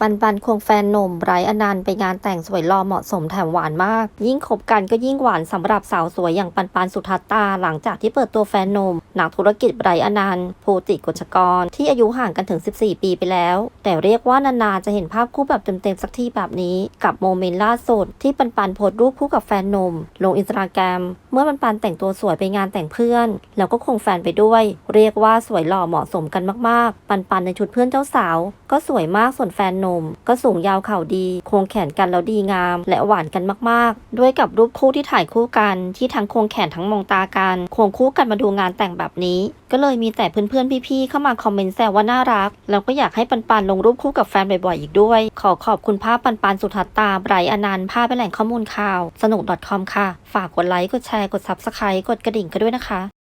ปันปันควงแฟนหนุ่มไบรท์อนันต์ไปงานแต่งสวยหล่อเหมาะสมแถมหวานมาก ยิ่งคบกันก็ยิ่งหวานสำหรับสาวสวยอย่างปันปันสุทัศตา หลังจากที่เปิดตัวแฟนหนุ่มนักธุรกิจไบรท์อนันต์ภูติกฎชกร ที่อายุห่างกันถึง 14 ปีไปแล้ว แต่เรียกว่านานๆจะเห็นภาพคู่แบบเต็มๆสักทีแบบนี้ กับโมเมนต์ล่าสุด ที่ปันปันโพสรูปคู่กับแฟนหนุ่มลงอินสตาแกรมเมื่อปันปันแต่งตัวสวยไปงานแต่งเพื่อน แล้วก็คงแฟนไปด้วย เรียกว่าสวยหล่อเหมาะสมกันมากๆ ปันปันในชุดเพื่อนเจ้าสาว ก็สวยมากส่วนแฟนหนุ่มก็สูงยาวเข่าดี โควงแขนกันแล้วดีงาม และหวานกันมากๆ ด้วยกับรูปคู่ที่ถ่ายคู่กัน ที่ทั้งโควงแขนทั้งมองตากันควงคู่กันมาดูงานแต่งแบบนี้ ก็เลยมีแต่เพื่อนๆพี่ๆเข้ามาคอมเมนต์แซวว่าน่ารักแล้วก็อยากให้ปันปันลงรูปคู่กับแฟนบ่อยๆอีกด้วย ขอขอบคุณภาพปันปันสุทัศตาไบรอนันต์ภาพเป็นแหล่งข้อมูลข่าว สนุก .com ค่ะ ฝากกดไลค์กดแชร์กด subscribe กดกระดิ่งกันด้วยนะคะ